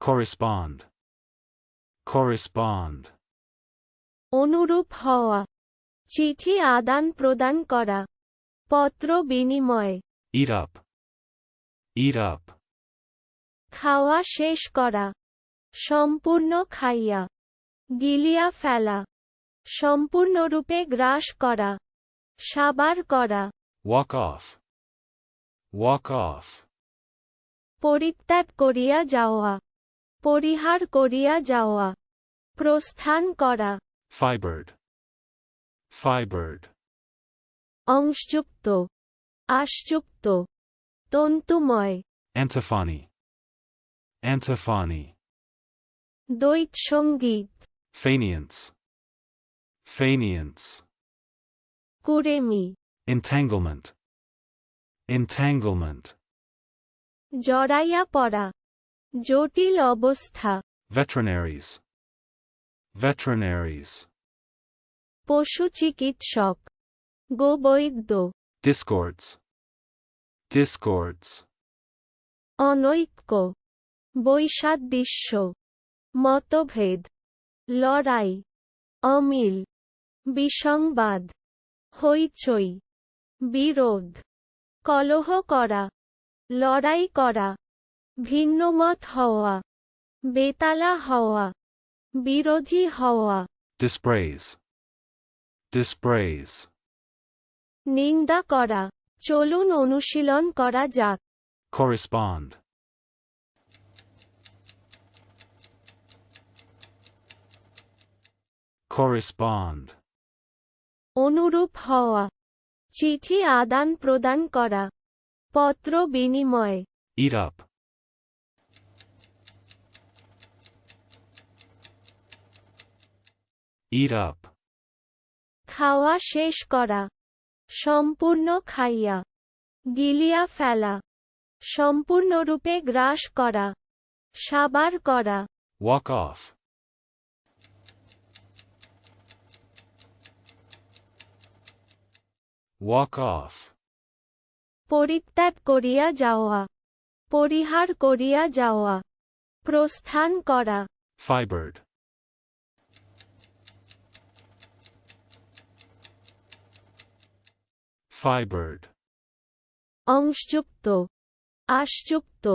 correspond, correspond, অনুরূপ হওয়া চিঠি আদান প্রদান করা পত্র বিনিময় eat up, eat up, খাওয়া শেষ করা সম্পূর্ণ খাইয়া গিলিয়া ফেলা সম্পূর্ণরূপে গ্রাস করা সাবার করা walk off, walk off, পরিত্যাগ করিয়া যাওয়া পরিহার করিয়া যাওয়া। প্রস্থান করা। ফাইবার্ড ফাইবার্ড অংশযুক্ত। আশযুক্ত। তন্তুময়। অ্যান্টাফানি অ্যান্টাফানি দ্বৈত সংগীত ফেনিয়েন্স ফেনিয়েন্স কুরেমি। ইনট্যাঙ্গলমেন্ট ইনট্যাঙ্গলমেন্ট জড়াইয়া পড়া। জটিল অবস্থা। Veterinaries, veterinaries, পশু চিকিৎসক। গোবৈদ্য। Discords, discords, অনৈক্য। বৈসাদৃশ্য। মতভেদ। লড়াই। অমিল। বিসংবাদ। হইচই। বিরোধ। কলহ করা। লড়াই করা। ভিন্নমত হওয়া বেতালা হওয়া বিরোধী হওয়া dispraise, dispraise, নিন্দা করা চলুন অনুশীলন করা যাক। correspond, correspond, অনুরূপ হওয়া চিঠি আদান প্রদান করা পত্র বিনিময়। eat up, eat up, খাওয়া শেষ করা। সম্পূর্ণ খাইয়া। গিলিয়া ফেলা। সম্পূর্ণরূপে গ্রাস করা। সাবার করা। Walk off, walk off, পরিত্যাগ করিয়া যাওয়া। পরিহার করিয়া যাওয়া। প্রস্থান করা। Fibered, fibered, অংশযুক্ত আশযুক্ত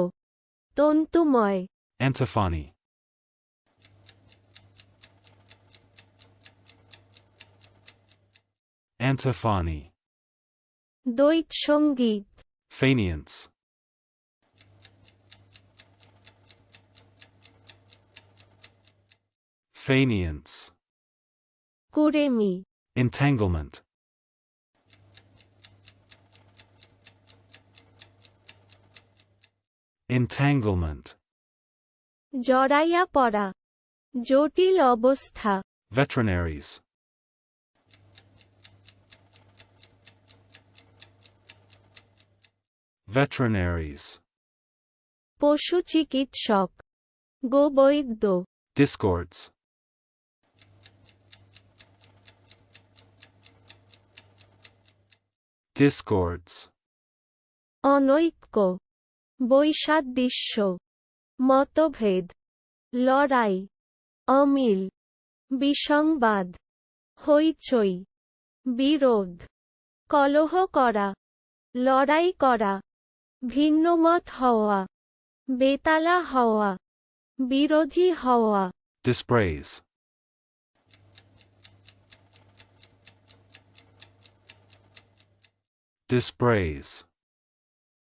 তন্তুময় antiphony, antiphony, দ্বৈত সঙ্গীত faineants, faineants, কুরেমি entanglement, entanglement, জড়াইয়া পড়া জটিল অবস্থা veterinaries, veterinaries, পশু চিকিৎসক গোবৈদ্য discords, discords, অনৈক্য বৈসাদৃশ্য মতভেদ লড়াই অমিল বিসংবাদ হইচই বিরোধ কলহ করা লড়াই করা ভিন্নমত হওয়া বেতালা হওয়া বিরোধী হওয়া। Dispraise, dispraise,